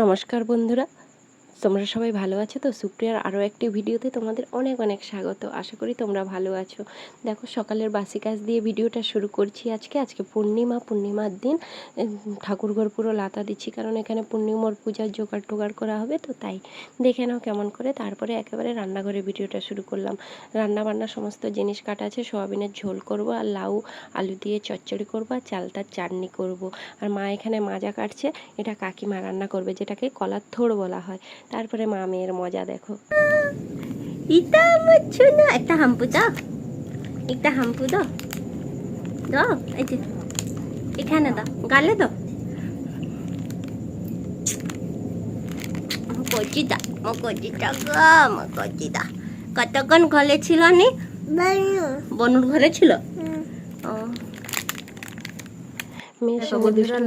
নমস্কার বন্ধুরা। তোমরা সবাই ভালো আছো? তো সুপ্রিয়ার আরও একটি ভিডিওতে তোমাদের অনেক অনেক স্বাগত। আশা করি তোমরা ভালো আছো। দেখো, সকালের বাসি কাজ দিয়ে ভিডিওটা শুরু করছি আজকে। আজকে পূর্ণিমা, পূর্ণিমার দিন। ঠাকুরঘর পুরো লাতা দিচ্ছি, কারণ এখানে পূর্ণিমার পূজার জোগাড় টোগাড় করা হবে, তো তাই দেখে নাও কেমন করে। তারপরে একেবারে রান্নাঘরে ভিডিওটা শুরু করলাম। রান্না বান্না সমস্ত জিনিস কাটা আছে, সোয়াবিনের ঝোল করব, আর লাউ, আলু দিয়ে চচ্চড়ি করব, আর চালতার চাটনি করব। আর মা এখানে মাজা কাটছে, এটা কাকিমা রান্না করবে, যেটাকে কলার থোড় বলা হয়। তারপরে মা মেয়ের মজা দেখো। ইতা আমার না একটা হাম্পু দাও। একটা হাম্পু দাও। দাও এই যে। এখানে দাও গালে দাও। কচিদা ও কচিটা গো মো কচিদা কতক্ষণ ঘরে ছিল নি? বনুর ঘরে ছিল ও মেয়ের দেখো সঙ্গে বন্ধুরা, দুষ্টুমি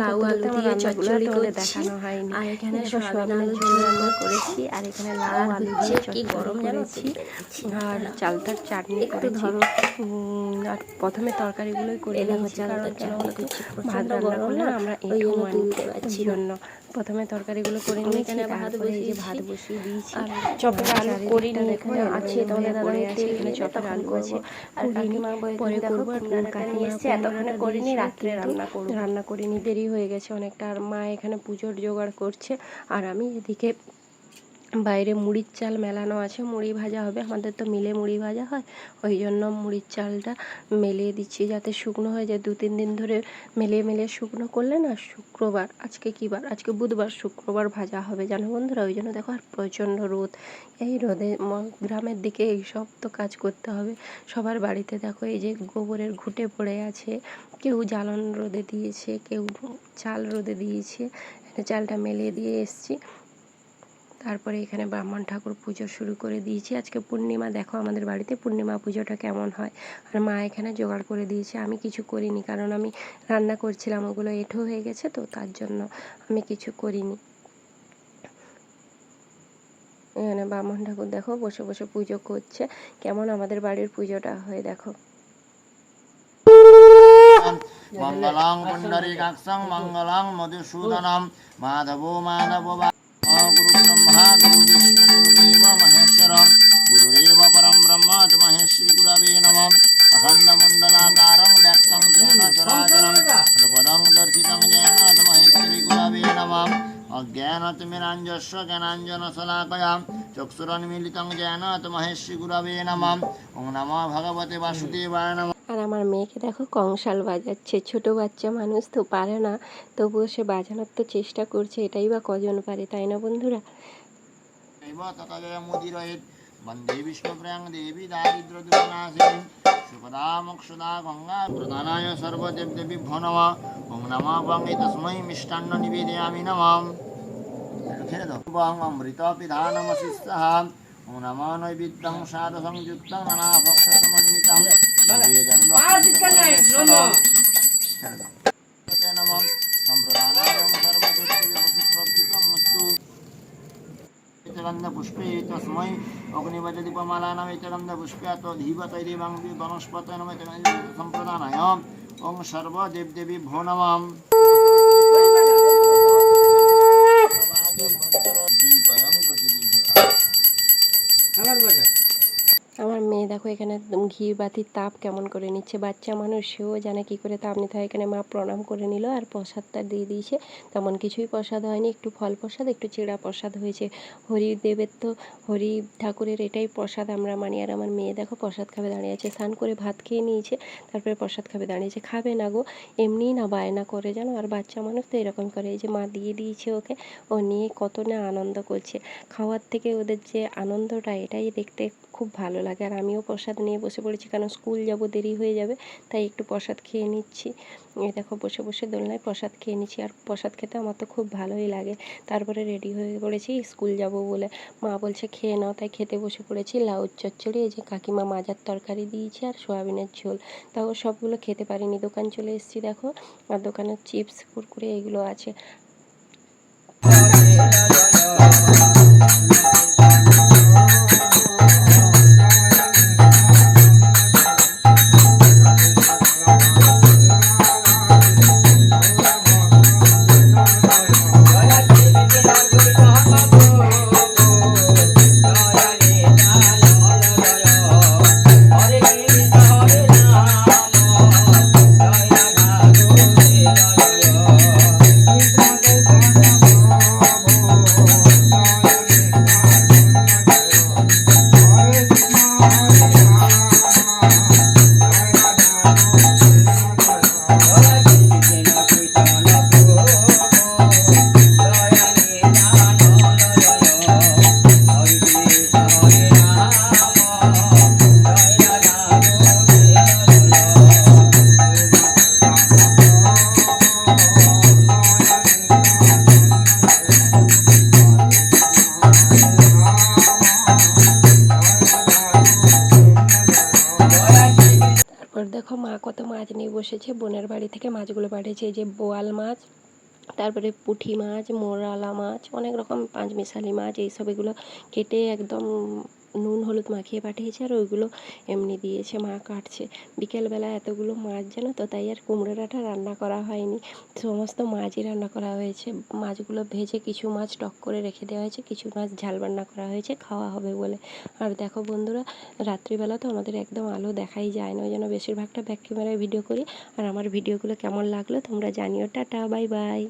লাউ আলু দিয়ে চচ্চড়ি করছি। দেখানো হয়নি আর এখানে সোয়াবিনের করেছি আর এখানে লাউ আর আলু দিয়ে কি গরম করেছি আর চালতার চাটনি একটু ধরো। উম, আর প্রথমে তরকারিগুলোই করে নিয়েছি কারণ। ভাত রান্না করলে আমরা জন্য প্রথমে তরকারিগুলো করে নিয়েছি এখানে ভাত তারপরে এই যে ভাত বসিয়ে দিয়েছি চপের আলু চারিদিকটা করিনি এখানে আছে আছে, তোমাদের তোমাদের দাদা দাদাভাই এখানে চপের আলু আছে আর কাকিমা পরে করব কাকিমা এসছে, এতক্ষণে করিনি, রাত্রে রান্না করব। রান্না করিনি, দেরি হয়ে গেছে অনেকটা। আর মা এখানে পুজোর জোগাড় করছে। আর আমি এদিকে বাইরে মুড়ির চাল মেলানো আছে, মুড়ি ভাজা হবে, আমাদের তো মিলে মুড়ি ভাজা হয়, ওই জন্য মুড়ির চালটা মেলিয়ে দিচ্ছি যাতে শুকনো হয়ে যায়। দু তিন দিন ধরে মেলিয়ে মেলিয়ে শুকনো করলে না শুক্রবার, আজকে কী বার? আজকে বুধবার শুক্রবার ভাজা হবে, জানো বন্ধুরা? ওই জন্য দেখো আর প্রচণ্ড রোদ। এই রোদে গ্রামের দিকে এই সব তো কাজ করতে হবে। সবার বাড়িতে দেখো এই যে গোবরের ঘুঁটে পড়ে আছে, কেউ জ্বালন রোদে দিয়েছে, কেউ চাল রোদে দিয়েছে চালটা মেলিয়ে দিয়ে এসছি। তারপরে এখানে ব্রাহ্মণ ঠাকুর পুজো শুরু করে দিয়েছি। আজকে পূর্ণিমা, দেখো আমাদের বাড়িতে পূর্ণিমা পুজোটা কেমন হয়। আর মা এখানে জোগাড় করে দিয়েছে, আমি কিছু করিনি কারণ আমি রান্না করছিলাম, ওগুলো এঁঠো হয়ে গেছে তো তার জন্য আমি কিছু করিনি। এখানে ব্রাহ্মণ ঠাকুর দেখো বসে বসে পুজো করছে। কেমন আমাদের বাড়ির পুজোটা হয় দেখো। মঙ্গলাং পুণ্ডরীকাক্ষং মঙ্গলাং মধুসূদনম মাধবো মাধব ব্রহ্মা গুরু বিষ্ণু গুরুদেব মহেশ্বরম গুরুরেব পরম ব্রহ্ম তমহে শ্রী গুরবে নমঃ অখণ্ড মণ্ডলাকারং ব্যক্তং অজ্ঞানতিমিরাঞ্জস্ব জ্ঞানাঞ্জনশলাকয়া চক্ষুরন্মিলিতং জ্ঞানত মহেশ্বী গুরবে নমঃ। ওং নমঃ ভগবতে বাসুদেবায় নমঃ। আর আমার মেয়েকে দেখো কংসাল বাজাচ্ছে। ছোট বাচ্চা মানুষ তো পারে না তবুও সে বাজানোর তো চেষ্টা করছে এটাই বা কজন পারে তাই না বন্ধুরা? মুদিরয়ের वन्दे विष्णुप्रियां देवी दारिद्र्यदुर्नाशिनीं सुखदा मोक्षदा गङ्गा प्रधानाय सर्वदेवदेवीभ्यो नमः ॐ नमः वङ्गे तस्मै मिष्टान्न निवेदयामि नमः अमृतपिधानमशिस्तः ॐ नमः नैवेद्यं साधसंयुक्तं नानाभक्षसमन्वितं اتقند پشپی تسمای اگنی وجدی پمالانم اتقند پشپی اتو دیبتایری بانگی بانشپتانم اتقند سمپردانایم ওম সর্ব দেবদেবী ভো নমাম আমার বাজা দেখো এখানে ঘি বাতির তাপ কেমন করে নিচ্ছে। বাচ্চা মানুষ, সেও জানে কি করে তাপ নিতে হয়। এখানে মা প্রণাম করে নিল আর প্রসাদটা দিয়ে দিয়েছে। তেমন কিছুই প্রসাদ হয়নি। একটু ফল প্রসাদ, একটু চিড়া প্রসাদ হয়েছে। হরিদেবের তো, হরি ঠাকুরের এটাই প্রসাদ আমরা মানি। আর আমার মেয়ে দেখো প্রসাদ খাবে দাঁড়িয়ে আছে। স্নান করে ভাত খেয়ে নিয়েছে, তারপরে প্রসাদ খাবে দাঁড়িয়েছে খাবে না গো এমনিই না বায়না করে জানো। আর বাচ্চা মানুষ তো এরকম করে। এই যে মা দিয়ে দিয়েছে ওকে, ও নিয়ে কত না আনন্দ করছে। খাওয়ার থেকে ওদের যে আনন্দটা, এটাই দেখতে খুব ভালো লাগে। আর আমিও প্রসাদ নিয়ে বসে পড়েছি, কারণ স্কুল যাব দেরি হয়ে যাবে, তাই একটু প্রসাদ খেয়ে নিচ্ছি। এই দেখো, বসে বসে দোলনায় প্রসাদ খেয়ে নিচ্ছি, আর প্রসাদ খেতে আমার তো খুব ভালোই লাগে। তারপরে রেডি হয়ে পড়েছি, স্কুল যাব বলে। মা বলছে, খেয়ে নাও। তাই খেতে বসে পড়েছি লাউ চচ্চড়ি, এই যে কাকিমা মাজার তরকারি দিয়েছে, আর সোয়াবিনের ঝোল। তাও সবগুলো খেতে পারিনি, দোকান চলে এসেছি দেখো, আর দোকানের চিপস, কুরকুরে, এগুলো আছে। তারপর দেখো মা কত মাছ নিয়ে বসেছে। বোনের বাড়ি থেকে মাছগুলো পাঠিয়েছে যে বোয়াল মাছ, তারপরে পুঠি মাছ, মোরালা মাছ, অনেক রকম পাঁচমিশালি মাছ, এইসব এগুলো কেটে একদম নুন, হলুদ মাখিয়ে পাঠিয়েছে আর ওইগুলো এমনি দিয়েছে, মা কাটছে। বিকেলবেলা এতগুলো মাছ জানো তো, তাই আর কুমড়ো ডাঁটা রান্না করা হয়নি। সমস্ত মাছই রান্না করা হয়েছে। মাছগুলো ভেজে কিছু মাছ টক করে রেখে দেওয়া হয়েছে, কিছু মাছ ঝাল রান্না করা হয়েছে, খাওয়া হবে বলে। আর দেখো বন্ধুরা, রাত্রিবেলা তো আমাদের একদম আলো দেখাই যায় না, ওই জন্য বেশিরভাগটা ব্যাক ক্যামেরায় ভিডিও করি। আর আমার ভিডিওগুলো কেমন লাগল তোমরা জানিও। Tata bye bye